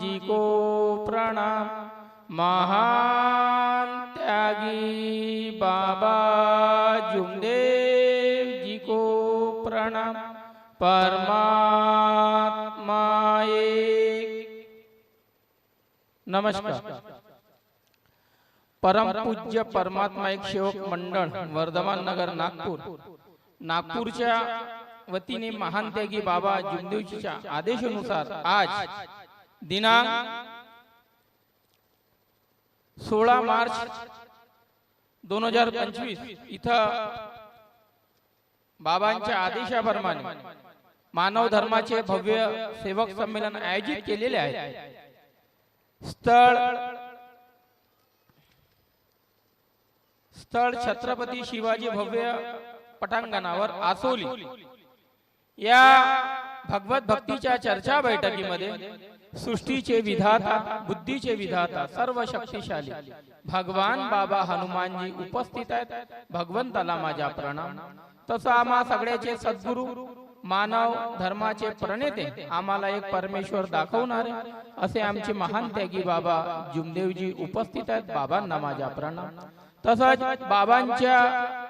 जी को प्रणाम। महान त्यागी बाबा जुमदेव जी को प्रणाम। परमात्मा एक नमस्कार। परमपूज्य परमात्मा एक सेवक मंडळ वर्धमान नगर नागपूर. नागपूरच्या वतीने महान त्यागी बाबा जुमदेवजीच्या आदेशानुसार आज दिनांक सोळा मार्च दोन हजार पंचवीस. इथं बाबांच्या आदेशाप्रमाणे मानव धर्माचे भव्य सेवक संमेलन आयोजित केलेले आहे. स्थळ स्थळ छत्रपती शिवाजी भव्य पटांगणावर आसोली. या भगवत भक्तीच्या चर्चा बैठकीमध्ये सृष्टीचे विधाता बुद्धीचे विधाता सर्व शक्तिशाली भगवान बाबा हनुमानजी उपस्थित आहेत. भगवंताला माझ्या प्रणाम. तसं आम्हा सगळ्याचे सद्गुरू मानव धर्माचे प्रणेते आम्हाला एक परमेश्वर दाखवणारे असे आमचे महान त्यागी बाबा जुमदेवजी उपस्थित आहेत. बाबांना माझ्या प्रणाम. तसंच बाबांच्या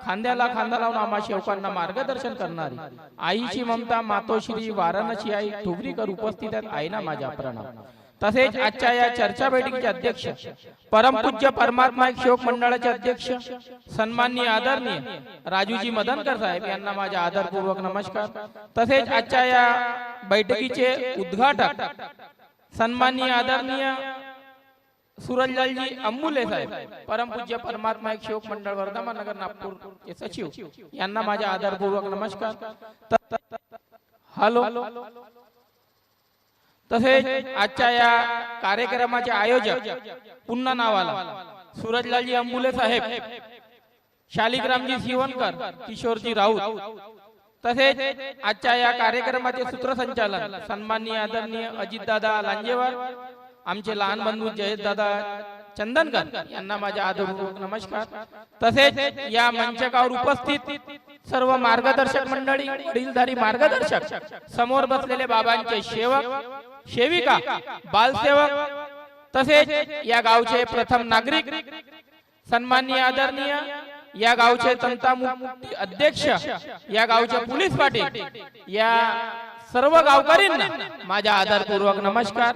खांद्याला खांदा लावून आम्हा शेवकांना मार्गदर्शन करणारी आईची ममता मातोश्री वाराणसी आई ठुबरीकर उपस्थित आहेत आईना माझ्या प्रणाम. तसेच आजच्या या चर्चा बैठकीचे अध्यक्ष परमपूज्य परमात्मा एक शोक मंडळाचे अध्यक्ष सन्माननीय आदरणीय राजूजी मदनकर साहेब यांना माझ्या आदरपूर्वक नमस्कार. तसेच आजच्या या बैठकीचे उद्घाटक सन्माननीय आदरणीय सूरजलालजी अंबुले साहेब परमपूज्य परमात्मा एक शोक मंडळ वर्धमान नगर नागपूर चे सचिव. यांना माझा आदरपूर्वक नमस्कार. हॅलो. तसेच आजच्या या कार्यक्रमाचे आयोजक पुन्हा नावाला सूरजलालजी अंबुले साहेब शालिग्रामजी शिवणकर किशोरजी राऊत. तसेच आजच्या या कार्यक्रमाचे सूत्रसंचालन सन्माननीय आदरणीय अजितदादा लांजेवार आमचे लहान बंधू जयदादा चंदनकर यांना माझा आदरपूर्वक नमस्कार. तसेच या मंचकावर उपस्थित सर्व मार्गदर्शक मंडळी वडीलधारी मार्गदर्शक समोर बसलेले बाबांचे सेवक सेविका बालसेवक तसेच या गावचे प्रथम नागरिक सन्माननीय आदरणीय या गावचे तंतामुक्ती अध्यक्ष या गावचे पोलीस पाटील या सर्व गावकरींना माझ्या आदरपूर्वक नमस्कार.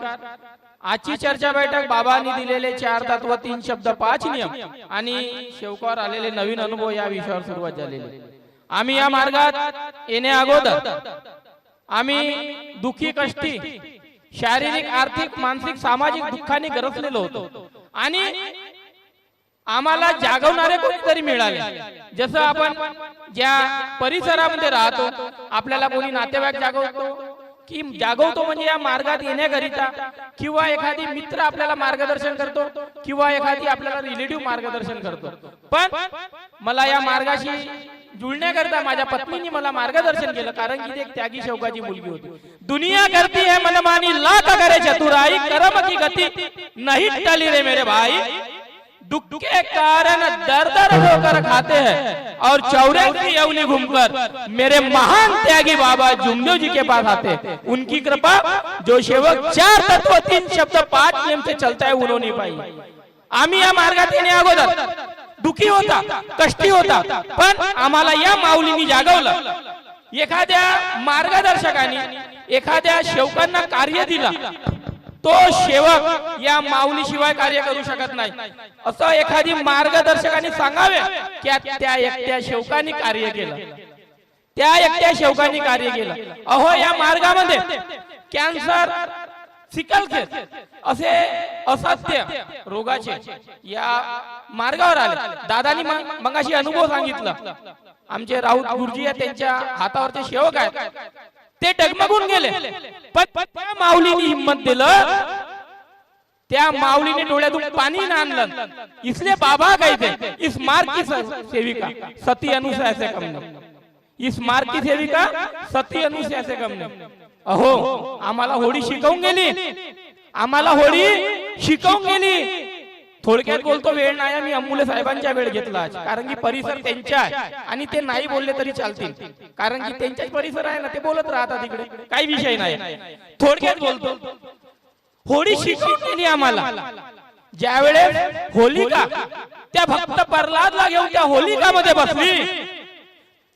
आजची चर्चा बैठक बाबांनी दिलेले चार तत्व तीन शब्द पाच नियम आणि शेवकावर आलेले नवीन अनुभव या विषयावर सुरुवात झालेली. आम्ही या मार्गात येण्या अगोदर आम्ही दुखी कष्टी शारीरिक आर्थिक मानसिक सामाजिक दुःखाने गरजलेलो होतो. आणि आम्हाला जागवणारे कोणीतरी मिळाले. जसं आपण ज्या परिसरामध्ये राहतो आपल्याला कोणी नातेवाईक जागवतो की जागवतो म्हणजे या मार्गात येण्याकरिता किंवा एखादी मित्र आपल्याला मार्गदर्शन करतो किंवा एखादी आपल्याला रिलेटिव्ह मार्गदर्शन करतो. पण मला या मार्गाशी जुळण्याकरता माझ्या पत्नीने मला मार्गदर्शन केलं कारण की ती एक त्यागी शौकाची मुलगी होती. दुनिया करती है मनमानी लाख करे चतुराई कर्म की गति नहीं टली रे मेरे भाई. दुख के कारण दर दर होकर खाते हैं। और चौरासी अवली घूमकर मेरे महान त्यागी बाबा जुमदेव जी के पास आते हैं। उनकी कृपा जो सेवक चार तत्व तीन शब्द पाच नियम से चलता है उन्होंने पाई। आम्ही या मार्गात येणे अगोदर दुखी होता कष्टी होता पण आम्हाला या माऊलींनी जागवलं। एखाद्या मार्गदर्शकाने एखाद्या शेवकांना कार्य दिलं तो सेवक या माऊलीशिवाय कार्य करू शकत नाही. असं एखादी मार्गदर्शकाने सांगावे की त्या एकट्या सेवकाने कार्य केलं. त्या एकट्या सेवकाने कार्य केलं. अहो या मार्गामध्ये कॅन्सर सिकलखेत असे असाध्य रोगाचे या मार्गावर आले. दादानी मगाशी अनुभव सांगितलं. आमचे राऊत गुरुजी आहेत त्यांच्या हातावरचे सेवक आहेत. ते डगमगून गेले. पण त्या माऊलीने हिंमत दिलं. त्या माऊलीने डोळ्यातून पाणी आणलं. इसलिए बाबा कहते इस मार्ग की स- सेविका. सती अनुसया से कम नहीं इस मार्ग की सेविका. सती अनुसया से कम नहीं अहो आम्हाला होळी शिकवून गेली. आम्हाला होळी शिकवून गेली. थोडक्यात बोलतो वेळ नाही मी अंबुले साहेबांच्या वेळ घेतला आज. कारण की परिसर त्यांच्या आहे आणि ते नाही बोलले तरी चालतील. कारण की त्यांचाच परिसर आहे ना ते बोलत राहतात तिकडे काही विषय नाही. थोडक्यात बोलतो. होळी शिकवून गेली आम्हाला. ज्यावेळेस होलिका त्या भक्त प्रल्हादला घेऊन त्या होलिकामध्ये बसली.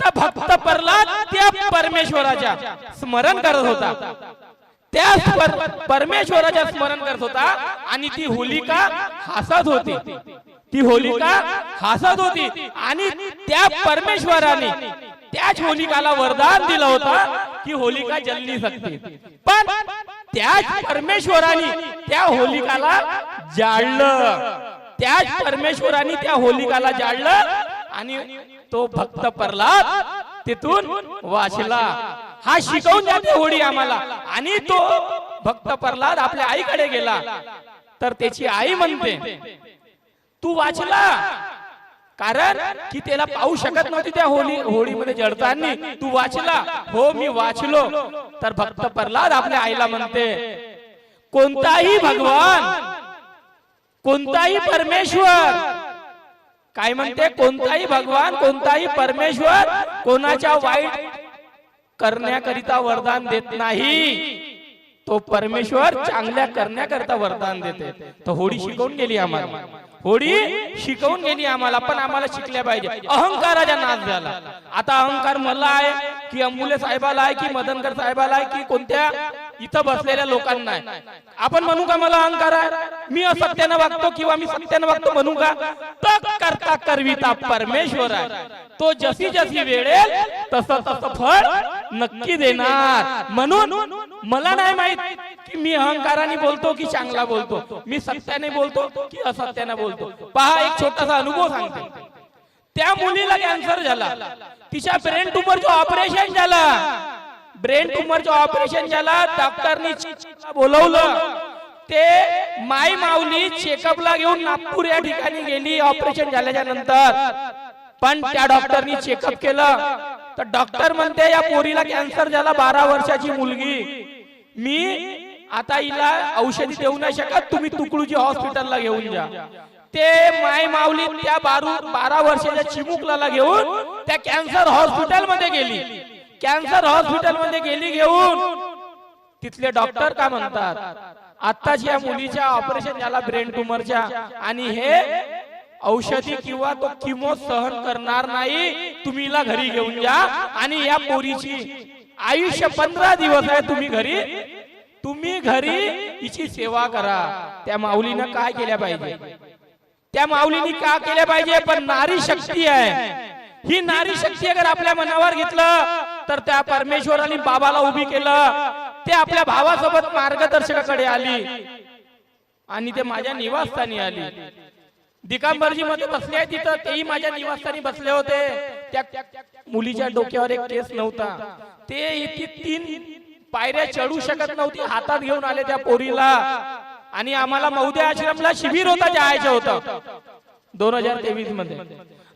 तर भक्त प्रल्हाद त्या परमेश्वराच्या स्मरण करत होता. त्या परमेश्वराच्या स्मरण करत होता आणि ती होलिका हसत होती. ती होलिका हसत होती आणि त्या परमेश्वराने त्याच होलिकाला वरदान दिलं होतं की होलिका जलली सकते पण त्याच परमेश्वराने त्या होलिकाला जाळलं. त्याच परमेश्वराने त्या होलिकाला जाळलं आणि तो भक्त प्रल्हाद तिथून वाचला. हा शिकवून जाते होळी आम्हाला. आणि तो भक्त प्रल्हाद आपल्या आईकडे गेला. तर त्याची आई म्हणते तू वाचला? कारण की त्याला पाहू शकत नव्हती त्या होळी होळीमध्ये जडताना. तू वाचला? हो मी वाचलो. तर भक्त प्रल्हाद आपल्या आईला म्हणते कोणताही भगवान कोणताही परमेश्वर. काय म्हणते? कोणताही भगवान कोणताही परमेश्वर कोणाच्या वाईट करण्याकरिता वरदान देत नाही तो परमेश्वर चांगल्या करण्याकरिता वरदान देते. तर होळी शिकवून गेली आम्हाला. होळी शिकवून गेली आम्हाला पण आम्हाला शिकल्या पाहिजे. अहंकाराचा नाश झाला. आता अहंकार मला आहे की अंबुले साहेबाला आहे की मदनकर साहेबाला आहे की कोणत्या इथं बसलेल्या लोकांना आहे. आपण म्हणू का मला अहंकार आहे? मी असत्यानं वागतो किंवा मी सत्यानं वागतो म्हणू का? तक करता करविता परमेश्वर आहे. तो जशी जशी वेळेल तसं तसं फळ नक्की देणार. म्हणून मला नाही माहीत की मी अहंकाराने बोलतो की चांगला बोलतो. मी सत्याने बोलतो की असत्याने बोलतो. पहा एक छोटासा अनुभव सांगतो. त्या मुलीला कॅन्सर झाला. तिच्या ब्रेन जो ऑपरेशन झाला. ब्रेन ट्यूमरचं ऑपरेशन झाला डॉक्टरनी बोलवलं. ते माई माऊली चेकअपला घेऊन नागपूर या ठिकाणी गेली ऑपरेशन झाल्याच्यानंतर. पण त्या डॉक्टरनी चेकअप केलं. तर डॉक्टर म्हणते या पोरीला कॅन्सर झाला बारा वर्षाची मुलगी. मी आता हिला औषधी देऊ नाही शकत. तुम्ही तुकडूजी हॉस्पिटलला घेऊन जा. ते माय माऊली त्या बारू बारा वर्षाच्या चिमुकलाला घेऊन त्या कॅन्सर हॉस्पिटलमध्ये गेली. कॅन्सर हॉस्पिटलमध्ये गेली घेऊन तिथले डॉक्टर का म्हणतात? आताच या मुलीच्या ऑपरेशन झाला ब्रेन ट्यूमरच्या आणि हे औषधी किंवा तो किमो सहन करणार नाही तुम्ही घरी घेऊन जा आणि या पोरीची आयुष्य पंधरा दिवस आहे तुम्ही घरी तुम्ही घरी हिची सेवा करा. त्या माऊलीनं काय केल्या पाहिजे? त्या माऊलीने का केल्या पाहिजे? पण नारी शक्ती आहे. ही नारी शक्ती अगर आपल्या मनावर घेतलं तर त्या परमेश्वराने बाबाला उभी केलं. ते आपल्या भावासोबत मार्गदर्शकाकडे आली. आणि ते माझ्या निवासस्थानी आली. दिगंबरजी मध्ये बसले तिथं तेही माझ्या निवासस्थानी बसले होते. त्या मुलीच्या डोक्यावर एक केस नव्हता. ते इथे तीन पायऱ्या चढू शकत नव्हती. हातात घेऊन आले त्या पोरीला. आणि आम्हाला मौद्या आश्रमला शिबिर होता जायचं होतं. दोन हजार तेवीसमध्ये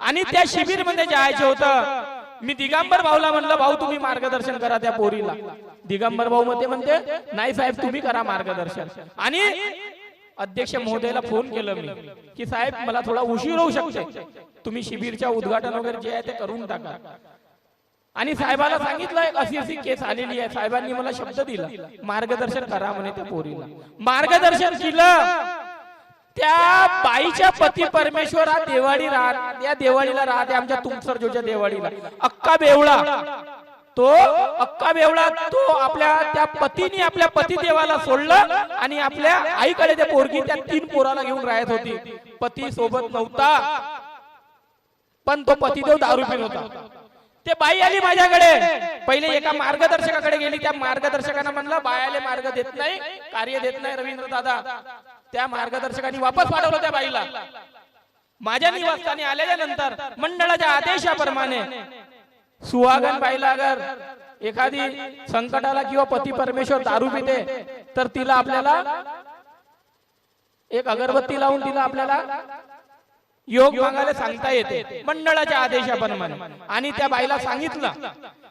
आणि त्या शिबिरमध्ये जायचं होतं. मी दिगंबर भाऊला म्हणलं भाऊ तुम्ही मार्गदर्शन करा त्या पोरीला. दिगंबर भाऊ मध्ये म्हणते नाही साहेब तुम्ही करा मार्गदर्शन. आणि अध्यक्ष महोदयाला फोन केलं मी की साहेब मला थोडा उशीर होऊ शकते तुम्ही शिबिरच्या उद्घाटन वगैरे जे आहे ते करून टाका. आणि साहेबाला सांगितलं एक अशी अशी केस आलेली आहे. साहेबांनी मला शब्द दिला मार्गदर्शन करा म्हणे त्या पोरीला. मार्गदर्शन केलं. त्या बाईच्या पती परमेश्वर हा देवाडी राहत. या देवाडीला राहते आमच्या तुमसर जोच्या देवाडीला अक्का बेवळा तो अक्का बेवळा तो आपल्या त्या पतीने आपल्या पती देवाला सोडलं आणि आपल्या आईकडे त्या पोरगी त्या तीन पोराला घेऊन राहत होती. पती सोबत नव्हता. पण तो पतिदेव दारू पित होता. ते बाई आली माझ्याकडे. पहिले एका मार्गदर्शकाकडे गेली. त्या मार्गदर्शकानं म्हणलं बायाले मार्ग देत नाही कार्य देत नाही. रवींद्र दादा. त्या मार्गदर्शकांनी वापस पाठवलं त्या बाईला. माझ्या निवासस्थानी आलेल्या नंतर मंडळाच्या आदेशाप्रमाणे सुहागन बाईला अगर एखादी संकटाला किंवा पती परमेश्वर दारू पिते तर तिला आपल्याला एक अगरबत्ती लावून तिला आपल्याला योग मागायला सांगता येते. मंडळाच्या आदेशाप्रमाणे. आणि त्या बाईला सांगितलं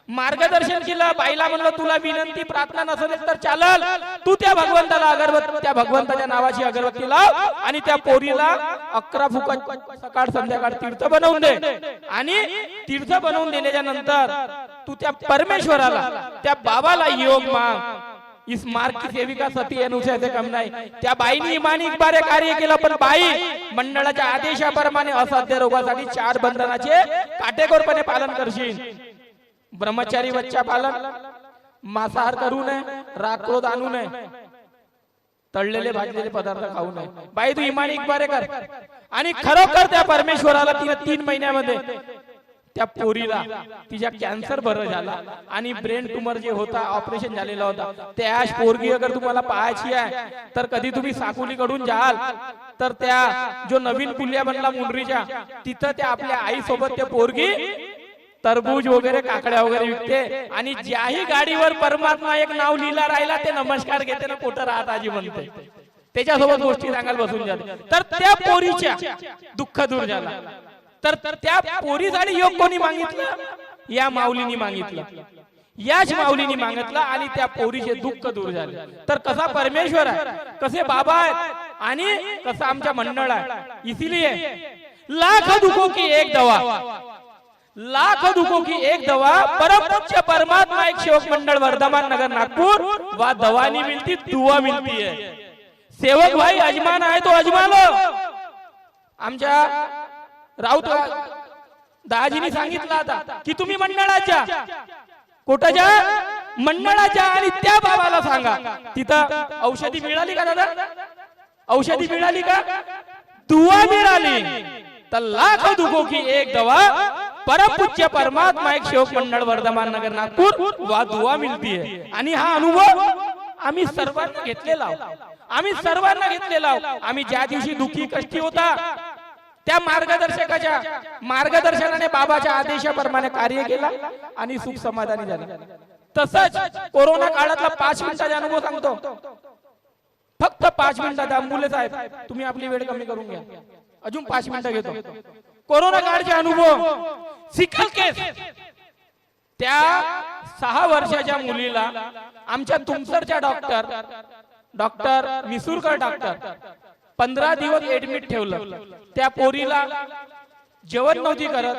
मार्गदर्शन केलं बाईला म्हणलं तुला विनंती प्रार्थना नसेल तर चालल. तू त्या भगवंताला अगरबत्ती त्या भगवंताच्या नावाची अगरबत्ती लाव आणि त्या पोरीला अकरा फुकट सकाळ संध्याकाळ तीर्थ बनवून दे. आणि तीर्थ बनवून दिल्याच्या नंतर तू त्या परमेश्वराला त्या बाबाला योग माग. इस मार्ग की सेविका सती अनुसाचे कम नाही. त्या बाईनी इमानी इकबारे कार्य केलं पण बाई मंडळाच्या आदेशाप्रमाणे असाध्य रोगासाठी चार बंधनाचे काटेकोरपणे पालन करशील. ब्रह्मचारी बच्चा पालन मांसाहार करू नये क्रोध आणू नये. तळलेले भाजलेले पदार्थ खाऊ नये. बाई तू इमानी इकबारे कर. आणि खरोखर त्या परमेश्वराला तिने तीन महिन्यामध्ये त्या पोरीला तिच्या कॅन्सर बरं झाला आणि ब्रेन ट्युमर जे होता ऑपरेशन झालेला होता. त्या पोरगी अगर तुम्हाला पाहायची आहे तर कधी तुम्ही साकोलीकडून जाल तर त्या जो नवीन पुलिया बनला मुंडरीच्या तिथं त्या आपल्या आई सोबत ते पोरगी तरबूज वगैरे काकड्या वगैरे विकते. आणि ज्याही गाडीवर परमात्मा एक नाव लिहिला राहिला ते नमस्कार घेते ना कुठं राहत आजी म्हणते त्याच्यासोबत गोष्टी सांगायला बसून जाते. तर त्या पोरीच्या दुःख दूर झाला. तर त्या पोरीसाठी योग कोणी मागितलं? या माऊलीनी मागितलं. याच माऊलीनी मागितलं आणि त्या पोरीचे दुःख दूर झाले. तर कसा परमेश्वर आहे? कसे बाबा आहेत? आणि कसं आमच्या मंडळ आहे? इसिलिये. लाख दुखो की एक दवा. लाख दुखो की एक दवा. परम पूज्य परमात्मा एक सेवक मंडळ वर्धमान नगर नागपूर. वा दवा नहीं मिलती दुआ मिलती है सेवक भाई अजमान आहे तो अजमालो. आमच्या राऊत दाजीनी सांगितलं आता की तुम्ही मंडळाच्या कुठच्या मंडळाच्या आणि त्या बाबाला सांगा. तिथं औषधी मिळाली का दादा? औषधी मिळाली का? दुआ मिळाली. तर लाख दुखो की एक दवा परम पूज्य परमात्मा एक सेवक मंडळ वर्धमान नगर नागपूर वा दुआ मिळती है आणि हा अनुभव आम्ही सर्वांना घेतलेला. आम्ही सर्वांना घेतलेला. आम्ही ज्या दिवशी दुखी कष्टी होता त्या मार्गदर्शकाच्या मार्गदर्शनाने बाबाच्या आदेशाप्रमाणे कार्य केला आणि सुख समाधानी झालं. तसंच कोरोना काळातला पाच मिनिटाचा अनुभव सांगतो. फक्त पाच मिनिटाचा मुले साहेब तुम्ही आपली वेळ कमी करून घ्या. अजून पाच मिनिटं घेतो. कोरोना काळचे अनुभव सिकल केस. त्या सहा वर्षाच्या मुलीला आमच्या तुमसरच्या डॉक्टर डॉक्टर मिसूरकर डॉक्टर पंधरा दिवस ऍडमिट ठेवलं. त्या पोरीला जेवण नव्हती करत.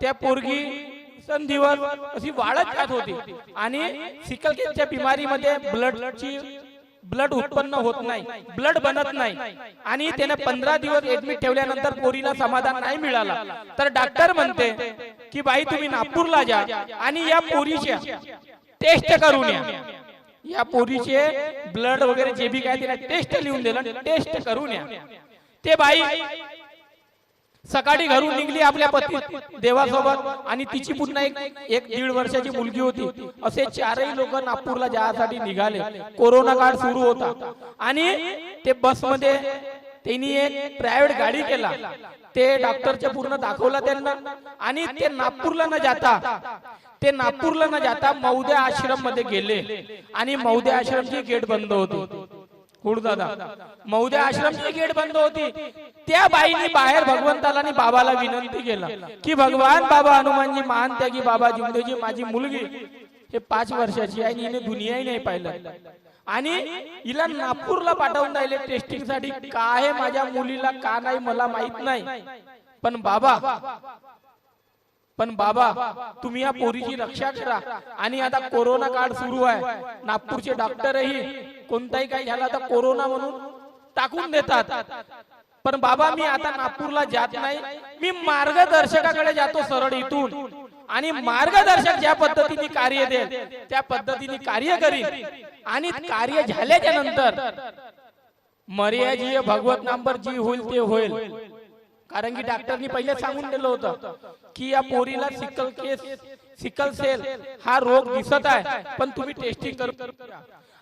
त्या पोरगी दिवस अशी वाढत जात होती. आणि सिकल केसच्या बिमारीमध्ये ब्लडची ब्लड उत्पन्न होत नाही. ब्लड बनत नाही. आणि त्याने पंधरा दिवस ऍडमिट ठेवल्यानंतर पोरीला समाधान नाही मिळाला. तर डॉक्टर म्हणते की बाई तुम्ही नागपूरला जा आणि या पोरीच्या टेस्ट करून या. या पोरीचे ब्लड वगैरे जे बी काय तिला टेस्ट लिहून दिलं टेस्ट करून या. ते बाई सकाळी घरून निघली आपल्या पती देवासोबत आणि तिची पुन्हा एक एक दीड वर्षाची मुलगी होती. असे चारही लोक नागपूरला जायसाठी निघाले. कोरोना काळ सुरू होता. आणि ते बसमध्ये त्यांनी एक प्रायव्हेट गाडी केला. ते डॉक्टरच्या पूर्ण दाखवला त्यांना. आणि ते नागपूरला न जाता ते नागपूरला न जाता मौद्या आश्रममध्ये गेले. आणि मौद्या आश्रमची गेट बंद होती. दादा मौद्या आश्रमची गेट बंद होती. त्या बाईने बाहेर भगवंताला आणि बाबाला विनंती केला की भगवान बाबा हनुमानजी महान त्यागी बाबा जिमदेवजी माझी मुलगी. हे पाच वर्षाची आहे हिने दुनियाही नाही पाहिलं. आणि हिला नागपूरला पाठवून राहिले टेस्टिंगसाठी. काय आहे माझ्या मुलीला का नाही मला माहीत नाही. पण बाबा पण बाबा तुम्ही या पोरीची रक्षा करा. आणि आता कोरोना काळ सुरू आहे. नागपूरचे डॉक्टरही कोणताही काही झाला तर कोरोना म्हणून टाकून देतात. पण बाबा मी आता नागपूरला जात नाही. मी मार्गदर्शकाकडे जातो सरळ इथून. आणि मार्गदर्शक ज्या पद्धतीने कार्य देईल त्या पद्धतीने कार्य करीन. आणि कार्य झाल्याच्यानंतर मर्याजी भगवत नांबर जी होईल ते होईल. कारण की डॉक्टरनी पहिले सांगून दिलं होतं की या पोरीला सिकल केस सिकल सेल हा रोग दिसत आहे. पण तुम्ही टेस्टिंग करू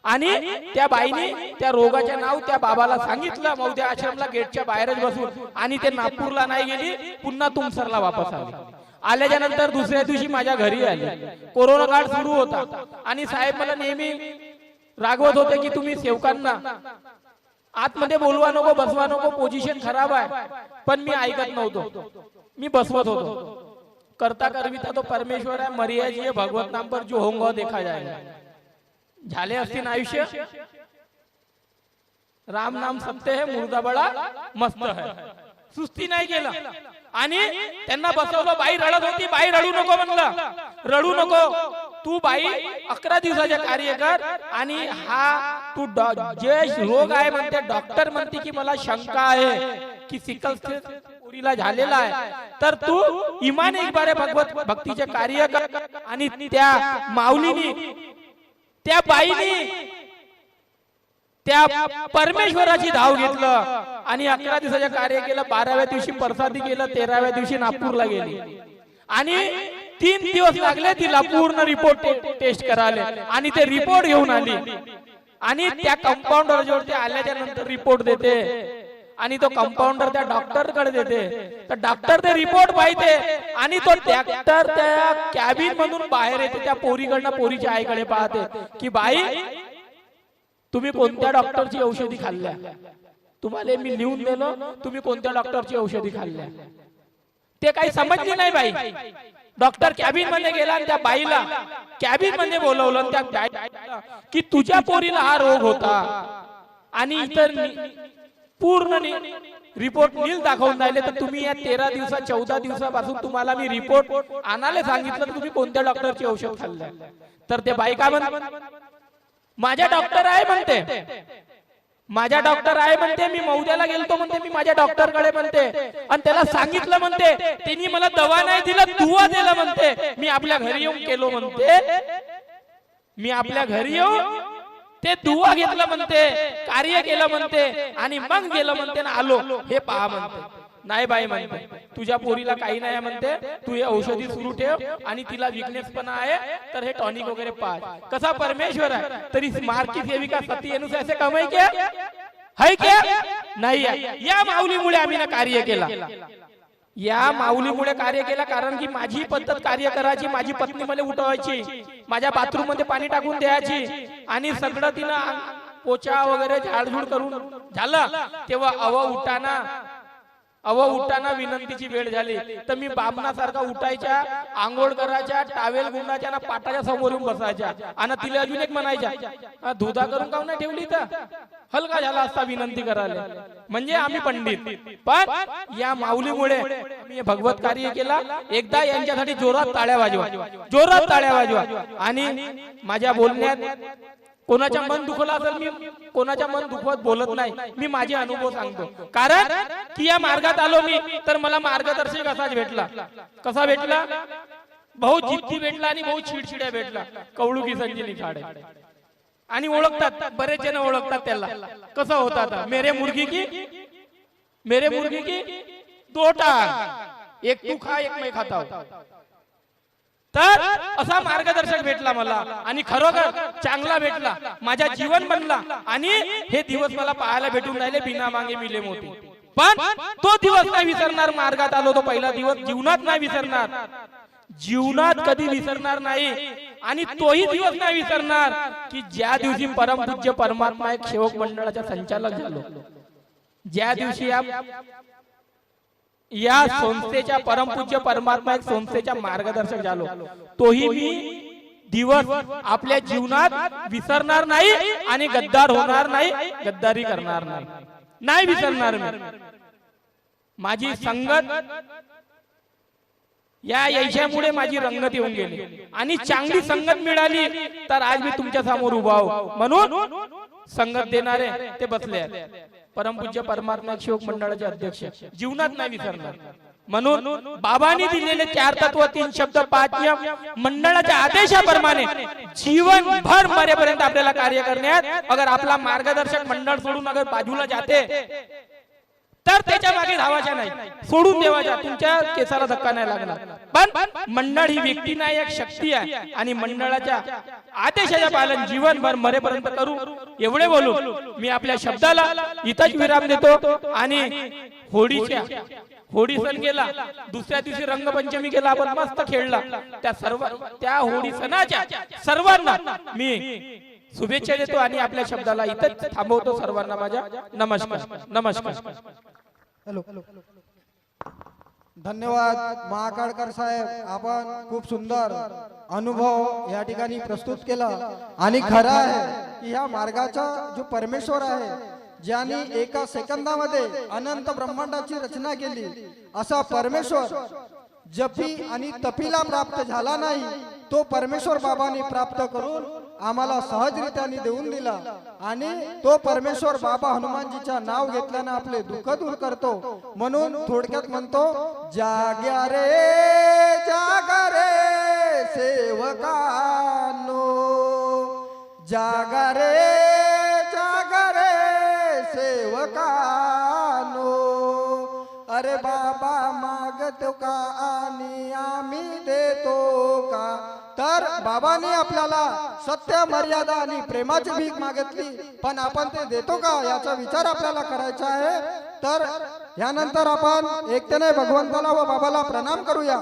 आणि त्या बाईने त्या रोगाचे नाव त्या बाबाला सांगितलं. मौद्या आश्रमला गेटच्या बाहेरच बसून आणि ते नागपूरला नाही गेली पुन्हा तुमसरला वापस आली. आल्याच्यानंतर दुसऱ्या दिवशी माझ्या घरी आले. कोरोना काळ सुरू होता आणि साहेब मला नेहमी रागवत होते की तुम्ही सेवकांना आतमध्ये बोलवा नको बसवा नको पोझिशन खराब आहे. पण मी ऐकत नव्हतो. मी बसवत होतो. करता करविता तो परमेश्वर आहे मर्याजी भगवत नाम पर जो होंगा देखा जाएगा झाले असतील आयुष्य? राम नाम सत्य है मुर्दा बडा मस्त है. सुस्ती नाही केलं. आणि त्यांना बसवलं बाई रडत होती बाई रडू नको म्हणलं. रडू नको. तू बाई अकरा दिवसाचे कार्य कर आणि हा तू जे रोग आहे म्हणते डॉक्टर म्हणते की मला शंका आहे की सिकल सेल झालेला आहे. तर तू इमान एक बारे भगवत भक्तीचे कार्य कर. आणि त्या माऊलीनी त्या बाईनी त्या परमेश्वराची धाव घेतलं. आणि अकरा दिवसाचं कार्य केलं बाराव्या दिवशी परसादी केलं तेराव्या दिवशी नागपूरला गेली. आणि तीन दिवस लागले तिला पूर्ण रिपोर्ट टेस्ट करायला. आणि ते रिपोर्ट घेऊन आली. आणि त्या कंपाऊंडर जवळ ते आल्याच्यानंतर रिपोर्ट देते. आणि तो कंपाऊंडर त्या डॉक्टरकडे देते. तर डॉक्टर ते रिपोर्ट पाहिजे आणि तो डॉक्टर त्या कॅबिन मधून बाहेर येते. त्या पोरीकडनं पोरीच्या आईकडे पाहते की बाई तुम्ही कोणत्या डॉक्टरची औषधी खाल्ल्या? तुम्हाला मी लिहून दिलं तुम्ही कोणत्या डॉक्टरची औषधी खाल्ल्या? ते काही समजली नाही बाई. डॉक्टर कॅबिनमध्ये गेला आणि त्या बाईला कॅबिनमध्ये बोलवलं त्या की तुझ्या पोरीला हा रोग होता. आणि इतर पूर्ण रिपोर्ट नील दाखवून राहिले तर तुम्ही या तेरा दिवसा चौदा दिवसापासून तुम्हाला मी रिपोर्ट आणायला सांगितलं तर तुम्ही कोणत्या डॉक्टरची औषध खाल्लं? तर ते बाई काय म्हणतात माझ्या डॉक्टर आहे म्हणते. माझ्या डॉक्टर आहे म्हणते मी मौद्याला गेलतो म्हणते मी माझ्या डॉक्टरकडे म्हणते. आणि त्याला सांगितलं म्हणते त्यांनी मला दवा नाही दिला दुवा दिला म्हणते. मी आपल्या घरी येऊन केलो म्हणते. मी आपल्या घरी येऊन ते दुवा घेतलं म्हणते कार्य केलं म्हणते आणि मग गेलं म्हणते ना आलो. हे पहा म्हणते. नाही बाई म्हणते. तुझ्या पोरीला काही नाही म्हणते. तू हे औषधी सुरू ठेव आणि तिला विकनेस पण आहे तर हे टॉनिक वगैरे पाह कसा परमेश्वर आहे? तरी मार्की सेविका सती अनुसार असे कमाई के? है के? नाही या माऊलीमुळे आम्ही ना कार्य केला. या माऊलीमुळे कार्य केलं कारण की माझी पद्धत कार्य करायची माझी पत्नी मला उठवायची माझ्या बाथरूममध्ये पाणी टाकून द्यायची आणि सगळं तिनं पोचा वगैरे झाडझूड करून झालं. तेव्हा अव उठाना अव उठाना विनंतीची वेळ झाली. तर मी बाबनासारखा उठायच्या आंघोळ करायच्या टावेल गुंडाच्या ना पाटाच्या समोर येऊन बसायच्या. आणि तिला अजून एक म्हणायच्या धुधा करून का नाही ठेवली तर हलका झाला असता विनंती करायला. म्हणजे आम्ही पंडित. पण या माऊलीमुळे मी भगवत कार्य केला. एकदा यांच्यासाठी जोरात ताळ्या वाजवा. जोरात ताळ्या वाजवा. आणि माझ्या बोलण्यात कोणाच्या मन दुखलं असेल मी कोणाच्या मन दुखवत बोलत नाही. मी माझे अनुभव सांगतो. कारण की या मार्गात आलो मी तर मला मार्गदर्शक असाच भेटला. कसा भेटला? भाऊ जिद्दी भेटला आणि भाऊ चिडचिड्या भेटला. कवळू की संजीनी खाडे आणि ओळखतात बरेच जण ओळखतात त्याला. कसं होता आता? मेरे मुर्गी की? मेरे मुर्गी की? दो टांग एक तू खा एक मैं खाता हूं. तर असा मार्गदर्शक भेटला मला. आणि खरोखर चांगला भेटला. माझ्या जीवन बनला. आणि हे दिवस मला पाहायला भेटून राहिले बिना मागे मिले मोठे. पण तो दिवस नाही विसरणार मार्गात आलो तो पहिला दिवस. जीवनात नाही विसरणार. जीवनात कधी विसरणार नाही. आणि तोही दिवस नाही विसरणार की ज्या दिवशी परमपूज्य परमात्मा एक सेवक मंडळाचा संचालक झालो. ज्या दिवशी या या संस्थेच्या परमपूज्य परमात्मा एक संस्थेच्या मार्गदर्शक झालो. तोही मी दिवस आपल्या जीवनात विसरणार नाही आणि गद्दार होणार नाही गद्दारी करणार नाही. नाही विसरणार मी. माझी संगत या यशामुळे माझी रंगत येऊन गेली. आणि चांगली संगत मिळाली तर आज मी तुमच्यासमोर उभा म्हणून संगत देणारे ते बसले परमपूज्य परमात्मा शिवक मंडळाचे अध्यक्ष. जीवनात नाही विसरणार. म्हणून बाबांनी दिलेले चार तत्व तीन शब्द पाच नियम मंडळाच्या आदेशाप्रमाणे जीवनभर मरेपर्यंत आपल्याला कार्य करण्यात अगर आपला मार्गदर्शक मंडळ सोडून अगर बाजूला जाते तर त्याच्यामागे धावायच्या नाही. सोडून देवाच्या तुमच्या केसाला धक्का नाही लागणार. पण मंडळ ही व्यक्ती नाही एक शक्ती आहे आणि मंडळाच्या आदेशाचे पालन जीवनभर मरेपर्यंत करू. एवढे बोलून मी आपल्या शब्दाला इथंच विराम देतो आणि होडीच्या होळी सण गेला दुसऱ्या दिवशी रंगपंचमी गेला आपण मस्त खेळला. त्या सर्व त्या होळी सणाच्या सर्वांना मी शुभेच्छा देतो आणि आपल्या शब्दाला इथंच थांबवतो सर्वांना माझ्या नमस्कार नमस्कार. हॅलो. धन्यवाद महाकाळकर साहेब. आपण खूप सुंदर अनुभव या ठिकाणी प्रस्तुत केला. आणि खरं आहे की ह्या मार्गाचा जो परमेश्वर आहे ज्यांनी एका सेकंदामध्ये अनंत ब्रह्मांडाची रचना केली असा परमेश्वर जपी आणि तपीला प्राप्त झाला नाही तो परमेश्वर बाबांनी प्राप्त करून आम्हाला सहजरित्याने देऊन दिला. आणि तो परमेश्वर बाबा हनुमानजीच्या नाव घेतल्यानं आपले दुःख दूर करतो. म्हणून थोडक्यात म्हणतो जाग्या रे जागा रे सेवकानो. जागा रे जागा रे सेवकानो. अरे बाबा मागतो का आणि आम्ही देतो का? तर बाबांनी आपल्याला सत्य मर्यादा आणि प्रेमाची भीक मागितली. पण आपण ते देतो का याचा विचार आपल्याला करायचा आहे? तर यानंतर आपण एकतेने भगवंताला व बाबाला प्रणाम करूया.